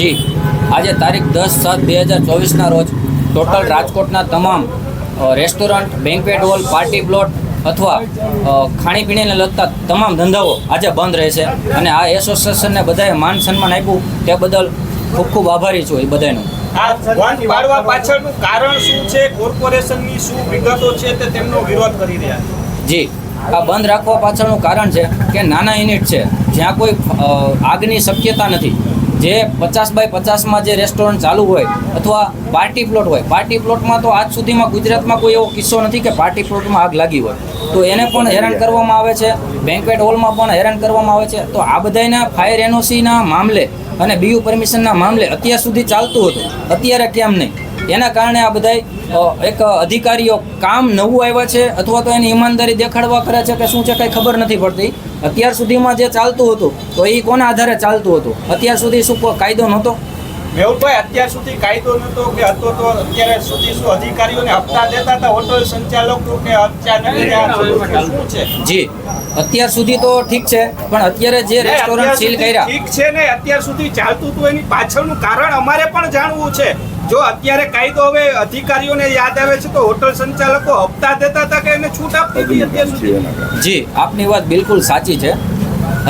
જી. આજે તારીખ દસ સાત બે હજાર ચોવીસના રોજ ટોટલ રાજકોટના તમામ restaurant banquet hall party plot અથવા ખાણીપીણીને લગતા તમામ ધંધાઓ આજે બંધ રહેશે. અને આ એસોસિએશનને બધાએ માન સન્માન આપ્યું. તે બદલ ખૂબ ખૂબ આભારી છું એ બધાનું. આ પાછળનું કારણ શું છે? કોર્પોરેશનની શું વિગતો છે તે તેમનો વિરોધ કરી રહ્યા જી. આ બંધ રાખવા પાછળનું કારણ છે કે નાના યુનિટ છે. જ્યાં કોઈ આગની શક્યતા નથી. જે પચાસ બાય પચાસમાં જે રેસ્ટોરન્ટ ચાલુ હોય અથવા પાર્ટી પ્લોટ હોય પાર્ટી પ્લોટમાં તો આજ સુધીમાં ગુજરાતમાં કોઈ એવો કિસ્સો નથી કે પાર્ટી પ્લોટમાં આગ લાગી હોય. તો એને પણ હેરાન કરવામાં આવે છે બેન્કવેટ હોલમાં પણ હેરાન કરવામાં આવે છે. તો આ બધાના ફાયર એનઓસીના મામલે અને બીયુ પરમિશનના મામલે અત્યાર સુધી ચાલતું હતું. અત્યારે કેમ નહીં? એના કારણે આ બધાય એક અધિકારીઓ કામ નવું આવ્યા છે અથવા તો એની ઈમાનદારી દેખાડવા કરે છે કે શું છે કંઈ ખબર નથી પડતી. અત્યાર સુધીમાં જે ચાલતું હતું તો એ કોના આધારે ચાલતું હતું? અત્યાર સુધી શું કોઈ કાયદો નહોતો? મેહુલભાઈ અત્યાર સુધી કાયદો નતો કે હતો તો અત્યારે સુધી શું અધિકારીઓને હપ્તા દેતા હતા હોટલ સંચાલકો કે અચાનક શું છે? જી. અત્યાર સુધી તો ઠીક છે પણ અત્યારે જે રેસ્ટોરન્ટ સીલ કર્યા. ઠીક છે ને અત્યાર સુધી ચાલતું હતું એની પાછળનું કારણ અમારે પણ જાણવું છે. જો અત્યારે કાયદો હવે અધિકારીઓને યાદ આવે છે તો હોટલ સંચાલકો હપ્તા દેતા હતા કે એને છૂટ આપતી હતી અત્યાર સુધી? જી આપની વાત બિલકુલ સાચી છે.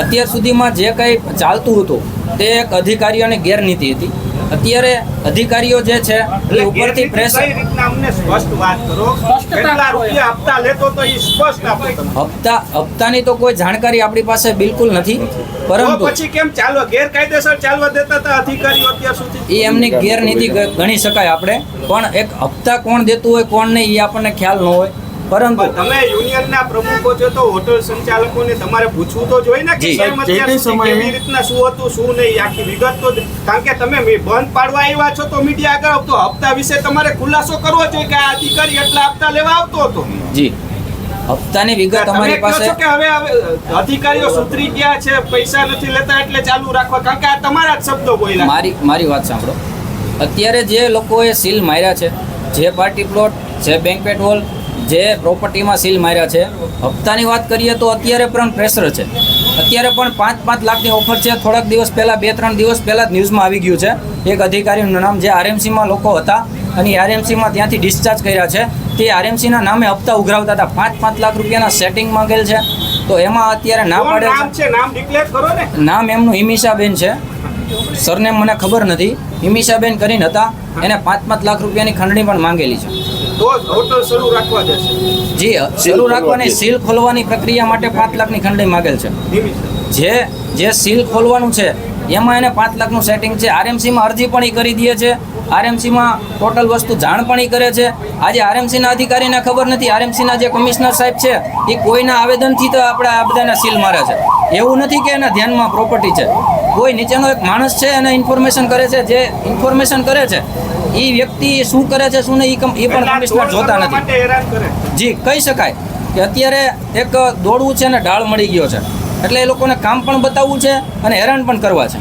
અત્યાર સુધીમાં જે કંઈ ચાલતું હતું તે એક અધિકારીઓની ગેરનીતિ હતી. અત્યારે અધિકારીઓ જે છે એ ઉપરથી પ્રેશર અમને સ્પષ્ટ વાત કરો? કેટલા રૂપિયા હપ્તા લેતો તો એ સ્પષ્ટ આપો તમે. હપ્તા હપ્તાની તો કોઈ જાણકારી આપણી પાસે બિલકુલ નથી પરંતુ પછી કેમ ચાલવા ગેરકાયદેસર ચાલવા દેતા હતા અધિકારીઓ અત્યાર સુધી? એ એમની ગેરનીતિ ગણી શકાય આપણે પણ એક હપ્તા કોણ દેતું હોય કોણ નહીં એ આપણને ખ્યાલ ન હોય. પરંતુ તમે યુનિયનના પ્રમુખો છો તો હોટલ સંચાલકોને તમારે પૂછવું તો જોઈએ ને કે જી. જે તે સમયે- કેવી રીતના શું હતું શું નહીં આખી વિગત તો કારણ કે તમે બંધ પાડવા આવ્યા છો તો મીડિયા આગળ. તો હપ્તા વિશે તમારે ખુલાસો કરવો જોઈએ કે આ અધિકારી એટલા હપ્તા લેવા આવતો હતો? જી. હપ્તાની વિગત અમારી પાસે કે હવે હવે અધિકારીઓ સુધરી ગયા છે પૈસા નથી લેતા એટલે ચાલુ રાખવા. કારણ કે આ તમારા જ શબ્દો બોલ્યા. મારી મારી વાત સાંભળો. અત્યારે જે લોકોએ સીલ માર્યા છે જે પાર્ટી પ્લોટ જે બેન્ક્વેટ હોલ જે પ્રોપર્ટીમાં સીલ માર્યા છે હપ્તાની વાત કરીએ તો અત્યારે પણ પ્રેશર છે. અત્યારે પણ પાંચ પાંચ લાખની ઓફર છે. થોડાક દિવસ પહેલાં બે ત્રણ દિવસ પહેલાં જ ન્યૂઝમાં આવી ગયું છે. એક અધિકારીનું નામ જે આરએમસીમાં લોકો હતા અને આરએમસીમાં ત્યાંથી ડિસ્ચાર્જ કર્યા છે. તે આરએમસીના નામે હપ્તા ઉઘરાવતા હતા. પાંચ પાંચ લાખ રૂપિયાના સેટિંગ માંગેલ છે. તો એમાં અત્યારે ના પડે પાડે નામ છે? છે નામ ડિક્લેર કરો ને. નામ એમનું હિમિશાબેન છે. સરનેમ મને ખબર નથી. હિમિશાબેન કરીને હતા. એને પાંચ પાંચ લાખ રૂપિયાની ખંડણી પણ માંગેલી છે. તો જ હોટલ શરૂ રાખવા દેશે જી શરૂ રાખવાની સીલ ખોલવાની પ્રક્રિયા માટે પાંચ લાખની ખંડણી માગેલ છે. જે જે સીલ ખોલવાનું છે એમાં એને પાંચ લાખનું સેટિંગ છે. આરએમસીમાં અરજી પણ એ કરી દે છે. આરએમસીમાં ટોટલ વસ્તુ જાણ પણ એ કરે છે. આજે આરએમસીના અધિકારીને ખબર નથી. આરએમસીના જે કમિશનર સાહેબ છે એ કોઈના આવેદનથી તો આપણે આ બધાને સીલ મારે છે. એવું નથી કે એના ધ્યાનમાં પ્રોપર્ટી છે. કોઈ નીચેનો એક માણસ છે એને ઇન્ફોર્મેશન કરે છે. જે ઇન્ફોર્મેશન કરે છે એ વ્યક્તિ શું કરે છે શું નહીં એ પણ કમિશનર જોતા નથી. જી કહી શકાય કે અત્યારે એક દોડવું છે ને ઢાળ મળી ગયો છે. એટલે એ લોકોને કામ પણ બતાવવું છે અને હેરાન પણ કરવા છે.